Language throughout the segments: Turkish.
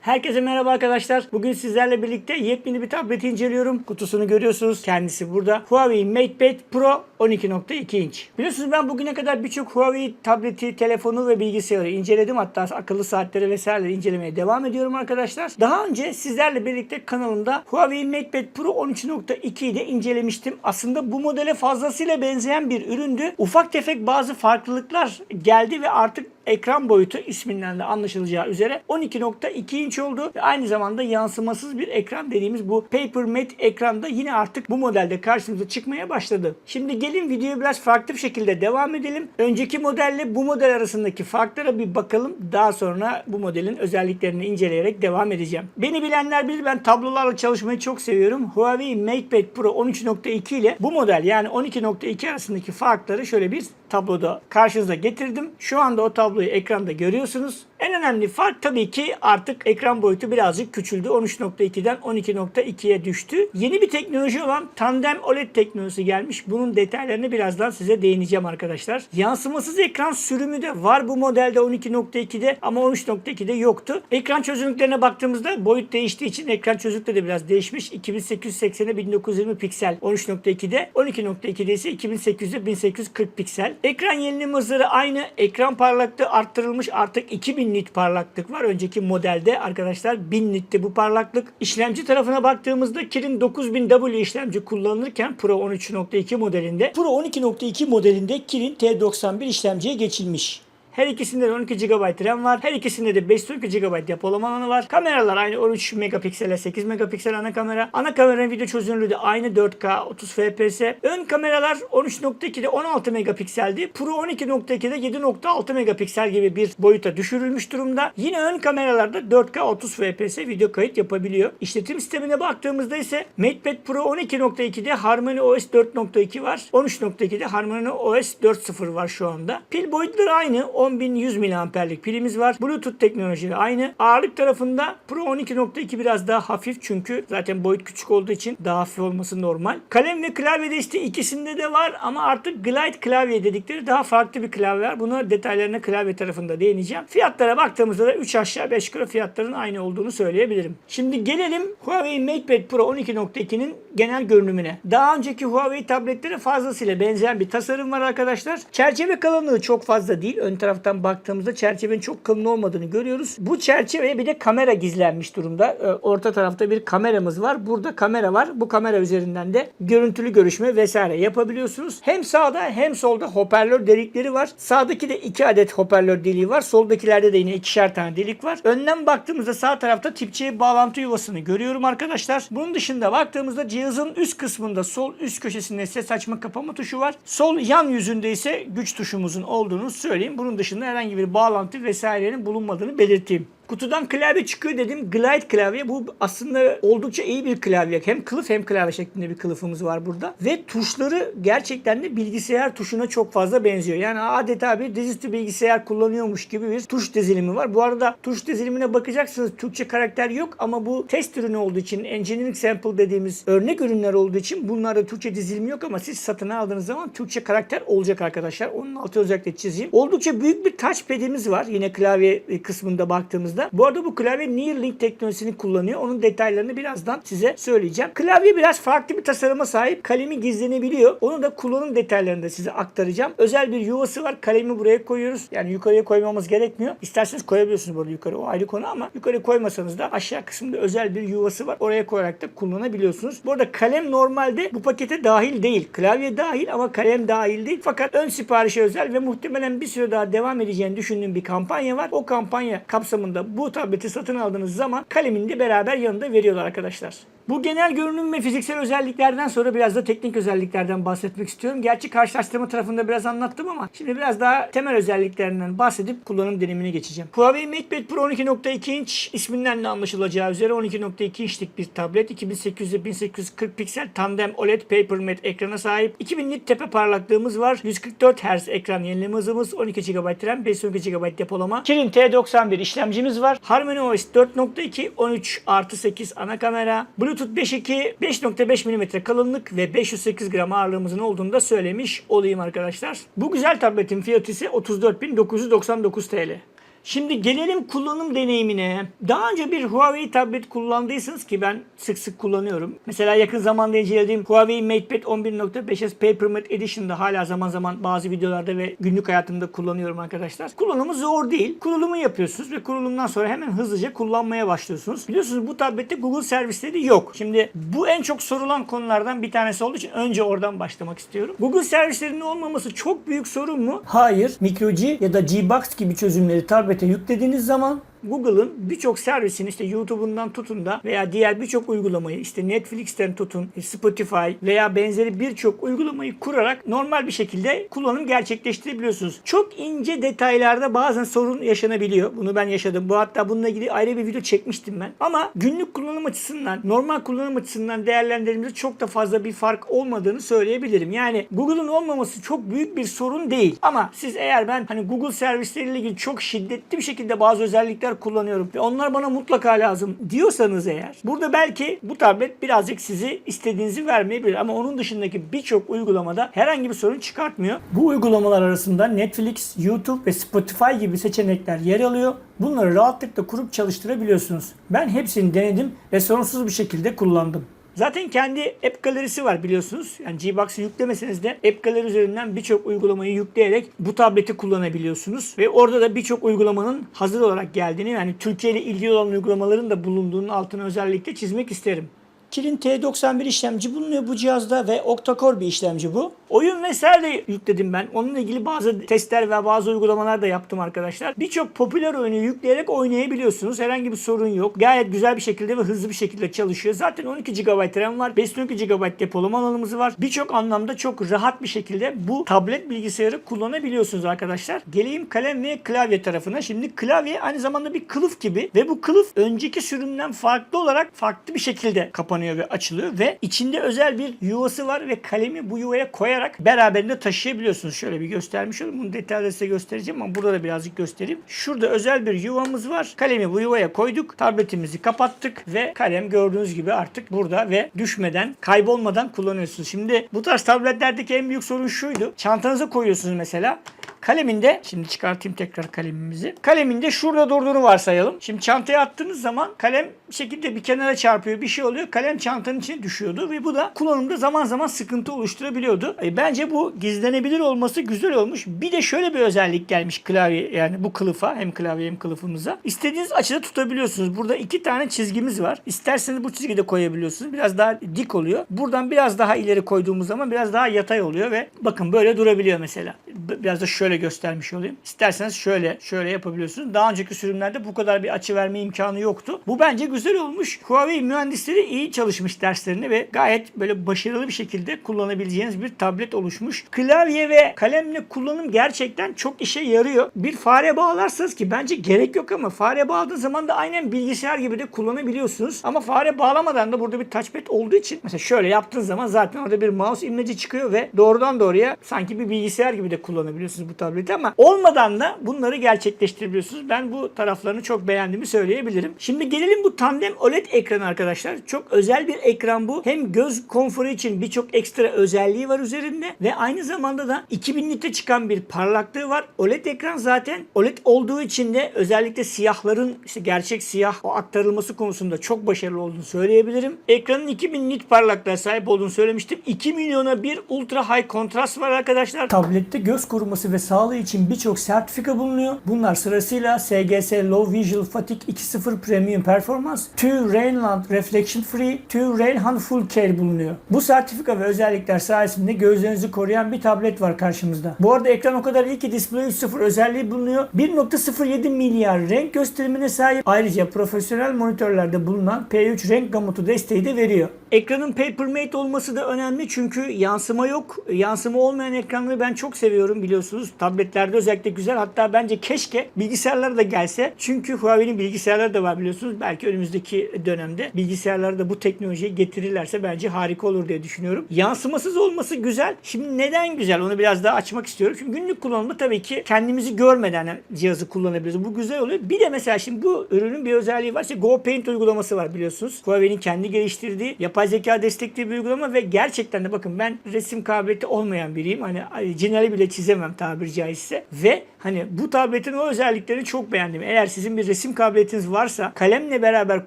Herkese merhaba arkadaşlar. Bugün sizlerle birlikte yepyeni bir tableti inceliyorum. Kutusunu görüyorsunuz. Kendisi burada. Huawei MatePad Pro 12.2 inç. Biliyorsunuz ben bugüne kadar birçok Huawei tableti, telefonu ve bilgisayarı inceledim. Hatta akıllı saatleri vesaireleri incelemeye devam ediyorum arkadaşlar. Daha önce sizlerle birlikte kanalımda Huawei MatePad Pro 13.2'yi de incelemiştim. Aslında bu modele fazlasıyla benzeyen bir üründü. Ufak tefek bazı farklılıklar geldi ve artık ekran boyutu isminden de anlaşılacağı üzere 12.2 inç oldu ve aynı zamanda yansımasız bir ekran dediğimiz bu Paper Matte ekranda yine artık bu modelde karşımıza çıkmaya başladı. Şimdi gelin videoyu biraz farklı bir şekilde devam edelim. Önceki modelle bu model arasındaki farklara bir bakalım. Daha sonra bu modelin özelliklerini inceleyerek devam edeceğim. Beni bilenler bilir ben tablolarla çalışmayı çok seviyorum. Huawei MatePad Pro 13.2 ile bu model yani 12.2 arasındaki farkları şöyle bir tabloda karşınıza getirdim. Şu anda o tabloyu ekranda görüyorsunuz. En önemli fark tabii ki artık ekran boyutu birazcık küçüldü. 13.2'den 12.2'ye düştü. Yeni bir teknoloji olan tandem OLED teknolojisi gelmiş. Bunun detaylarını birazdan size değineceğim arkadaşlar. Yansımasız ekran sürümü de var bu modelde 12.2'de ama 13.2'de yoktu. Ekran çözünürlüklerine baktığımızda boyut değiştiği için ekran çözünürlükleri de biraz değişmiş. 2880'e 1920 piksel 13.2'de 12.2'de ise 2800'e 1840 piksel. Ekran yenileme hızları aynı. Ekran parlaklığı arttırılmış. Artık 2000 nit parlaklık var. Önceki modelde arkadaşlar 1000 nitti bu parlaklık. İşlemci tarafına baktığımızda Kirin 9000W işlemci kullanılırken Pro 13.2 modelinde Pro 12.2 modelinde Kirin T91 işlemciye geçilmiş. Her ikisinde de 12 GB RAM var. Her ikisinde de 512 GB depolama alanı var. Kameralar aynı 13 megapiksele 8 megapiksel ana kamera. Ana kameranın video çözünürlüğü de aynı 4K 30 FPS. Ön kameralar 13.2'de 16 megapikseldi. Pro 12.2'de 7.6 megapiksel gibi bir boyuta düşürülmüş durumda. Yine ön kameralarda 4K 30 FPS video kayıt yapabiliyor. İşletim sistemine baktığımızda ise MatePad Pro 12.2'de Harmony OS 4.2 var. 13.2'de Harmony OS 4.0 var şu anda. Pil boyutları aynı. 10100 mAh'lik pilimiz var. Bluetooth teknolojisi aynı. Ağırlık tarafında Pro 12.2 biraz daha hafif çünkü zaten boyut küçük olduğu için daha hafif olması normal. Kalem ve klavye desteği ikisinde de var ama artık Glide klavye dedikleri daha farklı bir klavye var. Buna detaylarına klavye tarafında değineceğim. Fiyatlara baktığımızda da 3 aşağı 5 yukarı fiyatların aynı olduğunu söyleyebilirim. Şimdi gelelim Huawei MatePad Pro 12.2'nin genel görünümüne. Daha önceki Huawei tabletlere fazlasıyla benzeyen bir tasarım var arkadaşlar. Çerçeve kalınlığı çok fazla değil. Ön taraftan baktığımızda çerçevenin çok kalın olmadığını görüyoruz. Bu çerçeveye bir de kamera gizlenmiş durumda. Ee, Orta tarafta bir kameramız var. Burada kamera var. Bu kamera üzerinden de görüntülü görüşme vesaire yapabiliyorsunuz. Hem sağda hem solda hoparlör delikleri var. Sağdaki de iki adet hoparlör deliği var. Soldakilerde de yine ikişer tane delik var. Önden baktığımızda sağ tarafta tip C bağlantı yuvasını görüyorum arkadaşlar. Bunun dışında baktığımızda cihazın üst kısmında sol üst köşesinde ses açma kapama tuşu var. Sol yan yüzünde ise güç tuşumuzun olduğunu söyleyeyim. Bunun dışında herhangi bir bağlantı vesairenin bulunmadığını belirteyim. Kutudan klavye çıkıyor dedim. Glide klavye. Bu aslında oldukça iyi bir klavye. Hem kılıf hem klavye şeklinde bir kılıfımız var burada. Ve tuşları gerçekten de bilgisayar tuşuna çok fazla benziyor. Yani adeta bir dizüstü bilgisayar kullanıyormuş gibi bir tuş dizilimi var. Bu arada tuş dizilimine bakacaksınız Türkçe karakter yok ama bu test ürünü olduğu için engineering sample dediğimiz örnek ürünler olduğu için bunlarda Türkçe dizilimi yok ama siz satın aldığınız zaman Türkçe karakter olacak arkadaşlar. Onun altı özellikle çizeyim. Oldukça büyük bir touchpad'imiz var. Yine klavye kısmında baktığımızda baktığımızda. Bu arada bu klavye Neuralink teknolojisini kullanıyor. Onun detaylarını birazdan size söyleyeceğim. Klavye biraz farklı bir tasarıma sahip. Kalemi gizlenebiliyor. Onu da kullanım detaylarını da size aktaracağım. Özel bir yuvası var. Kalemi buraya koyuyoruz. Yani yukarıya koymamız gerekmiyor. İsterseniz koyabiliyorsunuz burada yukarı. O ayrı konu ama yukarı koymasanız da aşağı kısmında özel bir yuvası var. Oraya koyarak da kullanabiliyorsunuz. Bu arada kalem normalde bu pakete dahil değil. Klavye dahil ama kalem dahil değil. Fakat ön siparişe özel ve muhtemelen bir süre daha devam edeceğini düşündüğüm bir kampanya var. O kampanya kapsamında bu tableti satın aldığınız zaman kalemini de beraber yanında veriyorlar arkadaşlar. Bu genel görünüm ve fiziksel özelliklerden sonra biraz da teknik özelliklerden bahsetmek istiyorum. Gerçi karşılaştırma tarafında biraz anlattım ama şimdi biraz daha temel özelliklerinden bahsedip kullanım deneyimine geçeceğim. Huawei MatePad Pro 12.2 inç isminden de anlaşılacağı üzere 12.2 inçlik bir tablet. 2800 ile 1840 piksel tandem OLED Paper Matte ekrana sahip. 2000 nit tepe parlaklığımız var. 144 Hz ekran yenileme hızımız. 12 GB RAM, 512 GB depolama. Kirin T91 işlemcimiz var. Harmony OS 4.2, 13 artı 8 ana kamera. Bluetooth 5.2, 5.5 mm kalınlık ve 508 gram ağırlığımızın olduğunu da söylemiş olayım arkadaşlar. Bu güzel tabletin fiyatı ise 34.999 TL. Şimdi gelelim kullanım deneyimine. Daha önce bir Huawei tablet kullandıysanız ki ben sık sık kullanıyorum. Mesela yakın zamanda incelediğim Huawei MatePad 11.5s Papermate Edition'da hala zaman zaman bazı videolarda ve günlük hayatımda kullanıyorum arkadaşlar. Kullanımı zor değil. Kurulumu yapıyorsunuz ve kurulumdan sonra hemen hızlıca kullanmaya başlıyorsunuz. Biliyorsunuz bu tablette Google servisleri yok. Şimdi bu en çok sorulan konulardan bir tanesi olduğu için önce oradan başlamak istiyorum. Google servislerinin olmaması çok büyük sorun mu? Hayır. MicroG ya da Gbox gibi çözümleri tablete yüklediğiniz zaman Google'ın birçok servisini işte YouTube'undan tutun da veya diğer birçok uygulamayı işte Netflix'ten tutun, Spotify veya benzeri birçok uygulamayı kurarak normal bir şekilde kullanım gerçekleştirebiliyorsunuz. Çok ince detaylarda bazen sorun yaşanabiliyor. Bunu ben yaşadım. Bu hatta bununla ilgili ayrı bir video çekmiştim ben. Ama günlük kullanım açısından, normal kullanım açısından değerlendirdiğimizde çok da fazla bir fark olmadığını söyleyebilirim. Yani Google'ın olmaması çok büyük bir sorun değil. Ama siz eğer ben hani Google servisleriyle ilgili çok şiddetli bir şekilde bazı özellikler kullanıyorum ve onlar bana mutlaka lazım diyorsanız eğer burada belki bu tablet birazcık sizi istediğinizi vermeyebilir ama onun dışındaki birçok uygulamada herhangi bir sorun çıkartmıyor. Bu uygulamalar arasında Netflix, YouTube ve Spotify gibi seçenekler yer alıyor. Bunları rahatlıkla kurup çalıştırabiliyorsunuz. Ben hepsini denedim ve sorunsuz bir şekilde kullandım. Zaten kendi app galerisi var biliyorsunuz. Yani Gbox'ı yüklemeseniz de app galeri üzerinden birçok uygulamayı yükleyerek bu tableti kullanabiliyorsunuz. Ve orada da birçok uygulamanın hazır olarak geldiğini yani Türkiye ile ilgili olan uygulamaların da bulunduğunun altını özellikle çizmek isterim. Kirin T91 işlemci bulunuyor bu cihazda ve octa-core bir işlemci bu. Oyun vesaire yükledim ben. Onunla ilgili bazı testler ve bazı uygulamalar da yaptım arkadaşlar. Birçok popüler oyunu yükleyerek oynayabiliyorsunuz. Herhangi bir sorun yok. Gayet güzel bir şekilde ve hızlı bir şekilde çalışıyor. Zaten 12 GB RAM var. 512 GB depolama alanımız var. Birçok anlamda çok rahat bir şekilde bu tablet bilgisayarı kullanabiliyorsunuz arkadaşlar. Geleyim kalem ve klavye tarafına. Şimdi klavye aynı zamanda bir kılıf gibi ve bu kılıf önceki sürümden farklı olarak farklı bir şekilde kapanıyor ve açılıyor ve içinde özel bir yuvası var ve kalemi bu yuvaya koyarak beraberinde taşıyabiliyorsunuz. Şöyle bir göstermiş olayım. Bunu detaylı size göstereceğim ama burada da birazcık göstereyim. Şurada özel bir yuvamız var. Kalemi bu yuvaya koyduk. Tabletimizi kapattık ve kalem gördüğünüz gibi artık burada ve düşmeden, kaybolmadan kullanıyorsunuz. Şimdi bu tarz tabletlerdeki en büyük sorun şuydu. Çantanıza koyuyorsunuz mesela. Kaleminde, şimdi çıkartayım tekrar kalemimizi. Kaleminde şurada durduğunu varsayalım. Şimdi çantaya attığınız zaman kalem bir şekilde bir kenara çarpıyor, bir şey oluyor. Kalem çantanın içine düşüyordu ve bu da kullanımda zaman zaman sıkıntı oluşturabiliyordu. E, bence bu gizlenebilir olması güzel olmuş. Bir de şöyle bir özellik gelmiş klavye yani bu kılıfa hem klavye hem kılıfımıza. İstediğiniz açıda tutabiliyorsunuz. Burada iki tane çizgimiz var. İsterseniz bu çizgide koyabiliyorsunuz. Biraz daha dik oluyor. Buradan biraz daha ileri koyduğumuz zaman biraz daha yatay oluyor ve bakın böyle durabiliyor mesela. Biraz da şöyle göstermiş olayım. İsterseniz şöyle şöyle yapabiliyorsunuz. Daha önceki sürümlerde bu kadar bir açı verme imkanı yoktu. Bu bence güzel olmuş. Huawei mühendisleri iyi çalışmış derslerini ve gayet böyle başarılı bir şekilde kullanabileceğiniz bir tablet oluşmuş. Klavye ve kalemle kullanım gerçekten çok işe yarıyor. Bir fare bağlarsanız ki bence gerek yok ama fare bağladığın zaman da aynen bilgisayar gibi de kullanabiliyorsunuz. Ama fare bağlamadan da burada bir touchpad olduğu için mesela şöyle yaptığın zaman zaten orada bir mouse imleci çıkıyor ve doğrudan doğruya sanki bir bilgisayar gibi de kullanabiliyorsunuz bu tableti ama olmadan da bunları gerçekleştirebiliyorsunuz. Ben bu taraflarını çok beğendiğimi söyleyebilirim. Şimdi gelelim bu tandem OLED ekranı arkadaşlar. Çok özel bir ekran bu. Hem göz konforu için birçok ekstra özelliği var üzerinde ve aynı zamanda da 2000 nite çıkan bir parlaklığı var. OLED ekran zaten OLED olduğu için de özellikle siyahların işte gerçek siyah o aktarılması konusunda çok başarılı olduğunu söyleyebilirim. Ekranın 2000 nit parlaklığa sahip olduğunu söylemiştim. 2 milyona bir ultra high kontrast var arkadaşlar. Tablette göz koruması ve sağlığı için birçok sertifika bulunuyor. Bunlar sırasıyla SGS Low Visual Fatigue 2.0 Premium Performance, TÜV Rheinland Reflection Free, TÜV Reinhard Full Care bulunuyor. Bu sertifika ve özellikler sayesinde gözlerinizi koruyan bir tablet var karşımızda. Bu arada ekran o kadar iyi ki Display 3.0 özelliği bulunuyor. 1.07 milyar renk gösterimine sahip. Ayrıca profesyonel monitörlerde bulunan P3 renk gamutu desteği de veriyor. Ekranın Papermate olması da önemli çünkü yansıma yok. Yansıma olmayan ekranları ben çok seviyorum biliyorsunuz. Tabletlerde özellikle güzel. Hatta bence keşke bilgisayarlara da gelse. Çünkü Huawei'nin bilgisayarları da var biliyorsunuz. Belki önümüzdeki dönemde bilgisayarlarda bu teknolojiyi getirirlerse bence harika olur diye düşünüyorum. Yansımasız olması güzel. Şimdi neden güzel? Onu biraz daha açmak istiyorum. Çünkü günlük kullanımda tabii ki kendimizi görmeden cihazı kullanabiliriz. Bu güzel oluyor. Bir de mesela şimdi bu ürünün bir özelliği var. İşte Go Paint uygulaması var biliyorsunuz. Huawei'nin kendi geliştirdiği yapay yapay zeka destekli bir uygulama ve gerçekten de bakın ben resim kabiliyeti olmayan biriyim. Hani cinali bile çizemem tabiri caizse ve hani bu tabletin o özelliklerini çok beğendim. Eğer sizin bir resim kabiliyetiniz varsa kalemle beraber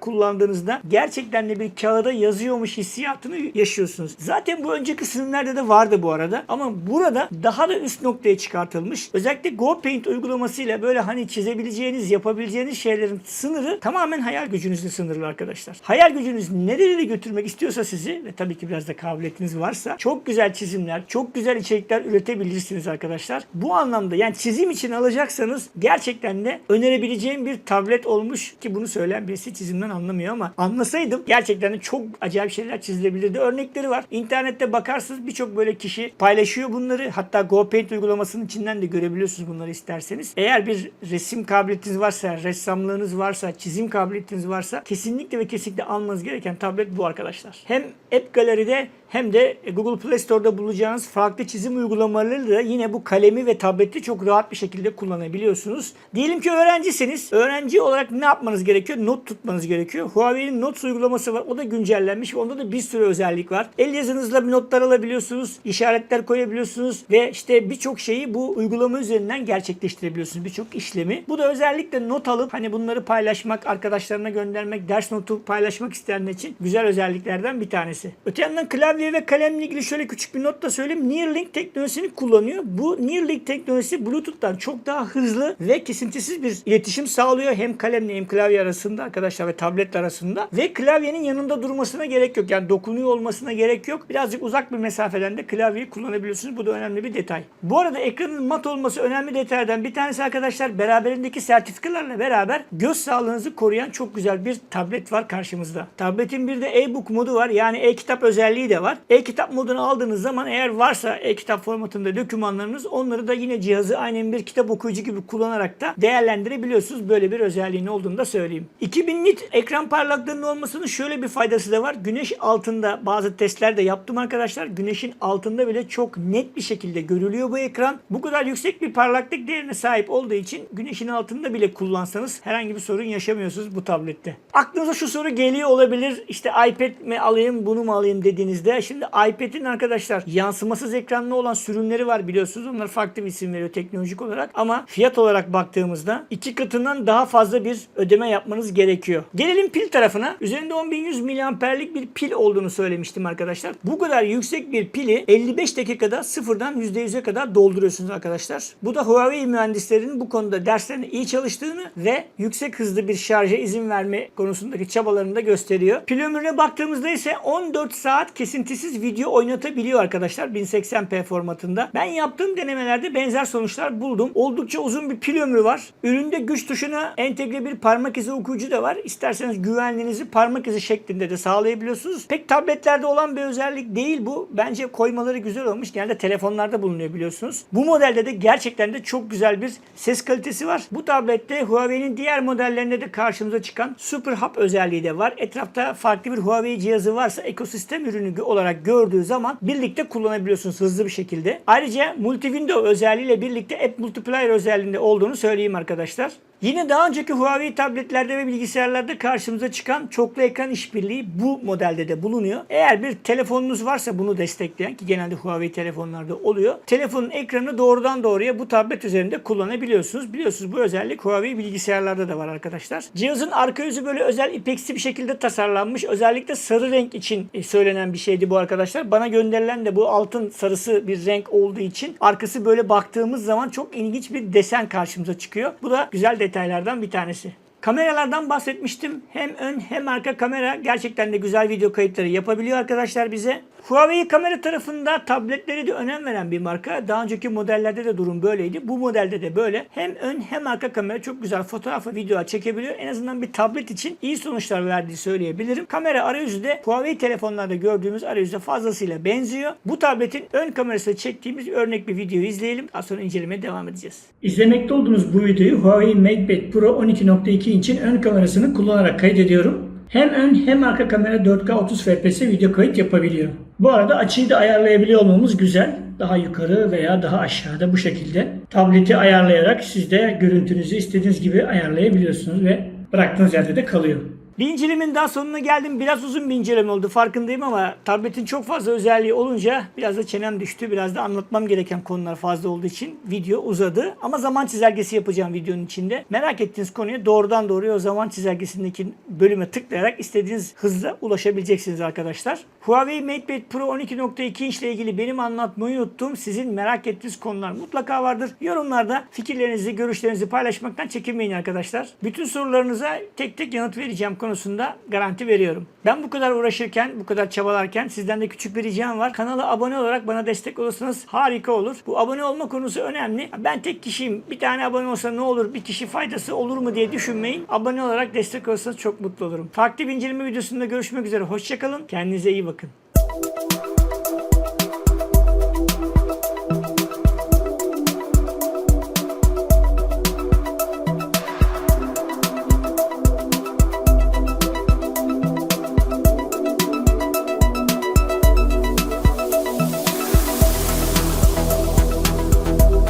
kullandığınızda gerçekten de bir kağıda yazıyormuş hissiyatını yaşıyorsunuz. Zaten bu önceki sürümlerde de vardı bu arada ama burada daha da üst noktaya çıkartılmış. Özellikle Go Paint uygulamasıyla böyle hani çizebileceğiniz, yapabileceğiniz şeylerin sınırı tamamen hayal gücünüzle sınırlı arkadaşlar. Hayal gücünüz nerelere götürmek istiyorsa sizi ve tabii ki biraz da kabiliyetiniz varsa çok güzel çizimler, çok güzel içerikler üretebilirsiniz arkadaşlar. Bu anlamda yani çizim için alacaksanız gerçekten de önerebileceğim bir tablet olmuş ki bunu söyleyen birisi çizimden anlamıyor ama anlasaydım gerçekten de çok acayip şeyler çizilebilirdi. Örnekleri var. İnternette bakarsınız birçok böyle kişi paylaşıyor bunları. Hatta GoPaint uygulamasının içinden de görebiliyorsunuz bunları isterseniz. Eğer bir resim kabiliyetiniz varsa, ressamlığınız varsa, çizim kabiliyetiniz varsa kesinlikle ve kesinlikle almanız gereken tablet bu arkadaşlar. Hem App Gallery'de hem de Google Play Store'da bulacağınız farklı çizim uygulamalarıyla yine bu kalemi ve tableti çok rahat bir şekilde kullanabiliyorsunuz. Diyelim ki öğrencisiniz. Öğrenci olarak ne yapmanız gerekiyor? Not tutmanız gerekiyor. Huawei'nin Notes uygulaması var. O da güncellenmiş onda da bir sürü özellik var. El yazınızla bir notlar alabiliyorsunuz. işaretler koyabiliyorsunuz ve işte birçok şeyi bu uygulama üzerinden gerçekleştirebiliyorsunuz. Birçok işlemi. Bu da özellikle not alıp hani bunları paylaşmak, arkadaşlarına göndermek, ders notu paylaşmak isteyenler için güzel özelliklerden bir tanesi. Öte yandan klavye ve kalemle ilgili şöyle küçük bir not da söyleyeyim. Neuralink teknolojisini kullanıyor. Bu Neuralink teknolojisi Bluetooth'tan çok daha hızlı ve kesintisiz bir iletişim sağlıyor. Hem kalemle hem klavye arasında arkadaşlar ve tablet arasında. Ve klavyenin yanında durmasına gerek yok. Yani dokunuyor olmasına gerek yok. Birazcık uzak bir mesafeden de klavyeyi kullanabiliyorsunuz. Bu da önemli bir detay. Bu arada ekranın mat olması önemli detaylardan bir tanesi arkadaşlar. Beraberindeki sertifikalarla beraber göz sağlığınızı koruyan çok güzel bir tablet var karşımızda. Tabletin bir de e-book modu var. Yani e-kitap özelliği de var. E-kitap modunu aldığınız zaman eğer varsa e-kitap formatında dokümanlarınız onları da yine cihazı aynen bir kitap okuyucu gibi kullanarak da değerlendirebiliyorsunuz. Böyle bir özelliğin olduğunu da söyleyeyim. 2000 nit ekran parlaklığının olmasının şöyle bir faydası da var. Güneş altında bazı testler de yaptım arkadaşlar. Güneşin altında bile çok net bir şekilde görülüyor bu ekran. Bu kadar yüksek bir parlaklık değerine sahip olduğu için güneşin altında bile kullansanız herhangi bir sorun yaşamıyorsunuz bu tablette. Aklınıza şu soru geliyor olabilir. İşte iPad mi alayım bunu mu alayım dediğinizde. Şimdi iPad'in arkadaşlar yansımasız ekranlı olan sürümleri var biliyorsunuz. Onlar farklı bir isim veriyor teknolojik olarak. Ama fiyat olarak baktığımızda iki katından daha fazla bir ödeme yapmanız gerekiyor. Gelelim pil tarafına. Üzerinde 10100 miliamperlik bir pil olduğunu söylemiştim arkadaşlar. Bu kadar yüksek bir pili 55 dakikada sıfırdan %100'e kadar dolduruyorsunuz arkadaşlar. Bu da Huawei mühendislerinin bu konuda derslerini iyi çalıştığını ve yüksek hızlı bir şarja izin verme konusundaki çabalarını da gösteriyor. Pil ömrüne baktığımızda ise 14 saat kesintisiz video oynatabiliyor arkadaşlar 1080p formatında. Ben yaptığım denemelerde benzer sonuçlar buldum. Oldukça uzun bir pil ömrü var. Üründe güç tuşuna entegre bir parmak izi okuyucu da var. İsterseniz güvenliğinizi parmak izi şeklinde de sağlayabiliyorsunuz. Pek tabletlerde olan bir özellik değil bu. Bence koymaları güzel olmuş. Genelde telefonlarda bulunuyor biliyorsunuz. Bu modelde de gerçekten de çok güzel bir ses kalitesi var. Bu tablette Huawei'nin diğer modellerinde de karşımıza çıkan Super Hub özelliği de var. Etrafta farklı bir Huawei cihazı varsa ekosistem ürünü olarak gördüğü zaman birlikte kullanabiliyorsunuz hızlı bir şekilde. Ayrıca multi window özelliğiyle birlikte App Multiplier özelliğinde olduğunu söyleyeyim arkadaşlar. Yine daha önceki Huawei tabletlerde ve bilgisayarlarda karşımıza çıkan çoklu ekran işbirliği bu modelde de bulunuyor. Eğer bir telefonunuz varsa bunu destekleyen ki genelde Huawei telefonlarda oluyor. Telefonun ekranı doğrudan doğruya bu tablet üzerinde kullanabiliyorsunuz. Biliyorsunuz bu özellik Huawei bilgisayarlarda da var arkadaşlar. Cihazın arka yüzü böyle özel ipeksi bir şekilde tasarlanmış. Özellikle sarı renk için e, söylenen bir şeydi bu arkadaşlar. Bana gönderilen de bu altın sarısı bir renk olduğu için arkası böyle baktığımız zaman çok ilginç bir desen karşımıza çıkıyor. Bu da güzel detaylardan bir tanesi. Kameralardan bahsetmiştim. Hem ön hem arka kamera gerçekten de güzel video kayıtları yapabiliyor arkadaşlar bize. Huawei kamera tarafında tabletleri de önem veren bir marka. Daha önceki modellerde de durum böyleydi. Bu modelde de böyle. Hem ön hem arka kamera çok güzel fotoğraf ve video çekebiliyor. En azından bir tablet için iyi sonuçlar verdiği söyleyebilirim. Kamera arayüzü de Huawei telefonlarda gördüğümüz arayüze fazlasıyla benziyor. Bu tabletin ön kamerasıyla çektiğimiz örnek bir video izleyelim. Daha sonra incelemeye devam edeceğiz. İzlemekte olduğunuz bu videoyu Huawei MatePad Pro 12.2 için ön kamerasını kullanarak kaydediyorum. Hem ön hem arka kamera 4K 30 FPS video kayıt yapabiliyor. Bu arada açıyı da ayarlayabiliyor olmamız güzel. Daha yukarı veya daha aşağıda bu şekilde. Tableti ayarlayarak siz de görüntünüzü istediğiniz gibi ayarlayabiliyorsunuz ve bıraktığınız yerde de kalıyor. Bir incelemenin daha sonuna geldim. Biraz uzun bir inceleme oldu farkındayım ama tabletin çok fazla özelliği olunca biraz da çenem düştü. Biraz da anlatmam gereken konular fazla olduğu için video uzadı. Ama zaman çizelgesi yapacağım videonun içinde. Merak ettiğiniz konuya doğrudan doğruya o zaman çizelgesindeki bölüme tıklayarak istediğiniz hızla ulaşabileceksiniz arkadaşlar. Huawei MatePad Pro 12.2 inç ile ilgili benim anlatmayı unuttuğum sizin merak ettiğiniz konular mutlaka vardır. Yorumlarda fikirlerinizi, görüşlerinizi paylaşmaktan çekinmeyin arkadaşlar. Bütün sorularınıza tek tek yanıt vereceğim konusunda garanti veriyorum. Ben bu kadar uğraşırken, bu kadar çabalarken sizden de küçük bir ricam var. Kanala abone olarak bana destek olursanız harika olur. Bu abone olma konusu önemli. Ben tek kişiyim. Bir tane abone olsa ne olur? Bir kişi faydası olur mu diye düşünmeyin. Abone olarak destek olursanız çok mutlu olurum. Farklı bir inceleme videosunda görüşmek üzere. Hoşçakalın. Kendinize iyi bakın.